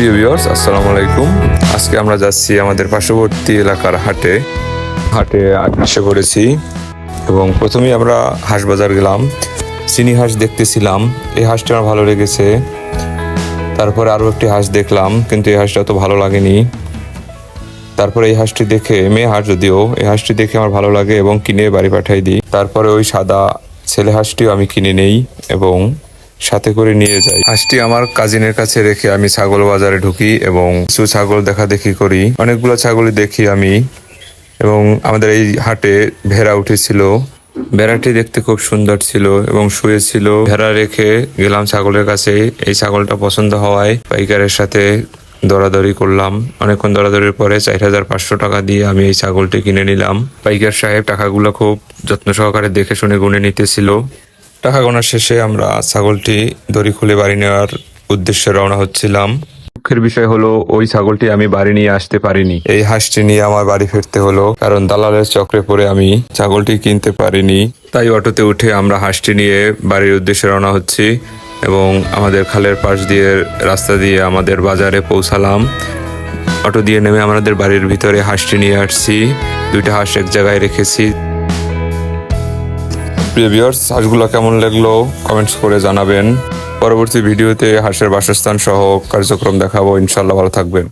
Viewers আসসালামু আলাইকুম। আজকে আমরা যাচ্ছি আমাদের পার্শ্ববর্তী এলাকার হাটে। হাটে এসে করেছি এবং প্রথমেই আমরা হাঁস বাজার গেলাম। চিনি হাঁস দেখতেছিলাম। এই হাঁসটা আমার ভালো লেগেছে। তারপরে আরও একটি হাঁস দেখলাম, কিন্তু এই হাঁসটা তো ভালো লাগেনি। তারপরে এই হাঁসটি দেখে, মেয়ে হাঁস যদিও, এই হাঁসটি দেখে আমার ভালো লাগে এবং কিনে বাড়ি পাঠাই দিই। তারপরে ওই সাদা ছেলে হাঁসটিও আমি কিনে নেই এবং সাথে করে নিয়ে যাই। হাঁসটি আমার কাজিনের কাছে রেখে আমি ছাগল বাজারে ঢুকি এবং কিছু ছাগল দেখা দেখি করি। অনেকগুলো ছাগলই দেখি আমি এবং আমাদের এই হাটে ভেড়া উঠেছিল। ভেড়াটি দেখতে খুব সুন্দর ছিল এবং শুয়েছিল। ভেড়া রেখে গেলাম ছাগলের কাছে। এই ছাগলটা পছন্দ হওয়ায় পাইকারের সাথে দরাদরি করলাম। অনেকক্ষণ দরাদরির পরে চার হাজার পাঁচশো টাকা দিয়ে আমি এই ছাগলটি কিনে নিলাম। পাইকার সাহেব টাকাগুলো খুব যত্ন সহকারে দেখে শুনে গুনে নিতেছিল। টাকা গোনার শেষে আমরা ছাগলটি দড়ি খুলে বাড়ি নেওয়ার উদ্দেশ্যে রওনা হচ্ছিলাম। দুঃখের বিষয় হলো ওই ছাগলটি আমি বাড়ি নিয়ে আসতে পারিনি। এই হাঁসটি নিয়ে আমার বাড়ি ফিরতে হলো কারণ দালালের চক্রে পড়ে আমি ছাগলটি কিনতে পারিনি। তাই অটোতে উঠে আমরা হাঁসটি নিয়ে বাড়ির উদ্দেশ্যে রওনা হচ্ছি এবং আমাদের খালের পাশ দিয়ে রাস্তা দিয়ে আমাদের বাজারে পৌঁছালাম। অটো দিয়ে নেমে আমাদের বাড়ির ভিতরে হাঁসটি নিয়ে আসছি। দুইটা হাঁস এক জায়গায় রেখেছি। প্রিয় ভিউয়ার্স হাঁসগুলো কেমন লাগল? কমেন্টস করে জানাবেন। পরবর্তী ভিডিওতে হাঁসের বাসস্থান সহ কার্যক্রম দেখাবো। ইনশাল্লাহ ভালো থাকবেন।